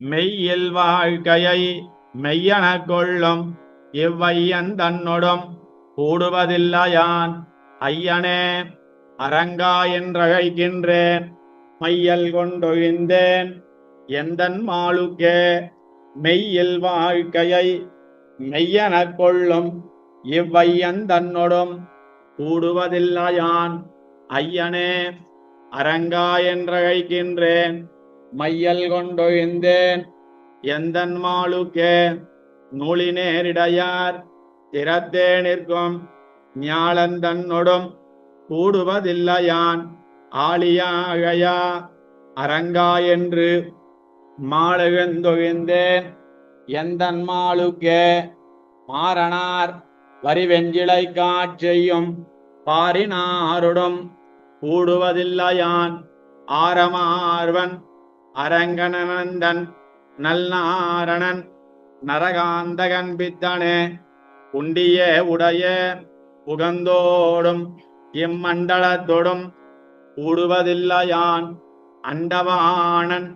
மெய்யில் வாழ்க்கையை மெய்யன கொள்ளும் இவ்வையன் தன்னொடும் கூடுவதில்லையான். ஐயனே அரங்கா என்றழைக்கின்றேன் மையல் கொண்டொழிந்தேன். எந்தன் மாளுக்கே மெய்யில் வாழ்க்கையை மெய்யன கொள்ளும் இவ்வையன் தன்னொடும் கூடுவதில்லையான். ஐயனே அரங்கா என்றழைக்கின்றேன் மையல் கொண்டொழிந்தேன் எந்தன்? மாளுக்கே நூலினேரிடையார் திறத்தே நிற்கும். ஞாழந்தன்னொடும் கூடுவதில்லையான். ஆளியாகையா அரங்கா என்று மாழெழுந்தொழிந்தேன் எந்தன்? மாளுக்கே மாறனார் வரிவெஞ்சிலை காட்சியும் பாரினாருடும் கூடுவதில்லையான். ஆரமார்வன் அரங்கனந்தன் நல்லாரணன் நரகாந்தகன் பித்தனே உண்டியே உடைய புகந்தோடும் இம்மண்டலத்தொடும் கூடுவதில்லையான் அண்டவாணன்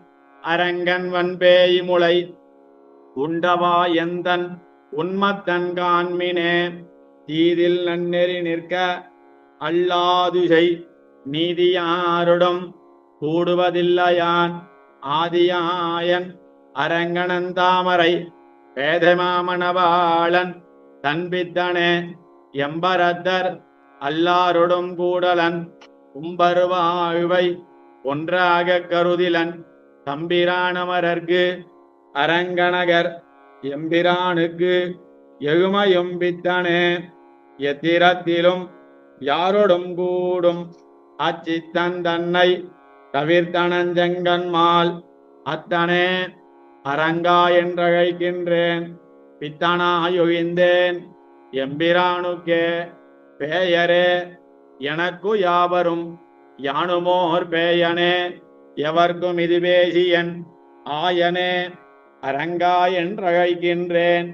அரங்கன் வன்பேய் முளை உண்டவா எந்தன் உண்மத்தன் காண்மினே தீதில் நன்னெறி நிற்க அல்லாதுசை நீதியாருடும் கூடுவதில்லையான் ஆதியாயன் அரங்கணந்தாமரை பேதமாமணவாளன் தன்பித்தனே எம்பரத்தர் அல்லாருடும் கூடலன் கும்பருவாழ்வை ஒன்றாக கருதிலன் தம்பிரானமரர்க்கு அரங்கணகர் எம்பிரானுக்கு எழுமையும்பித்தனே எத்திரத்திலும் யாரொடும் கூடும் அச்சித்தன் தன்னை தவிர்த்தனஞ்செங்கன்மால் அத்தனே அரங்கா என்றழைக்கின்றேன். பித்தனாயொழிந்தேன் எம்பிரானுக்கே பேயரே எனக்கு யாவரும் யானுமோர் பேயனே எவர்க்கும் இது பேசியன் ஆயனே அரங்கா என்றழைக்கின்றேன்.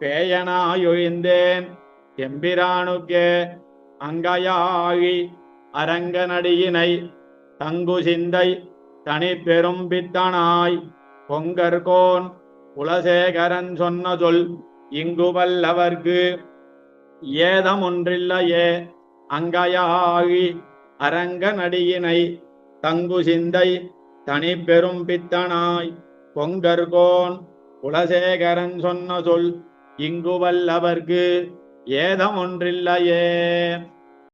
பேயனாயொழிந்தேன் எம்பிரானுக்கே அங்கயாகி அரங்கனடியினை தங்கு சிந்தை தனிப்பெரும் பித்தனாய். பொங்கற்கோன் குலசேகரன் சொன்ன சொல் இங்கு வல்லவர்க்கு. ஏதமொன்றில்லையே அங்கயாகி அரங்கனடியினை தங்கு சிந்தை தனி பெரும் பித்தனாய். பொங்கற்கோன் குலசேகரன் சொன்ன சொல் இங்கு வல்லவர்க்கு. ஏதமொன்றில்லையே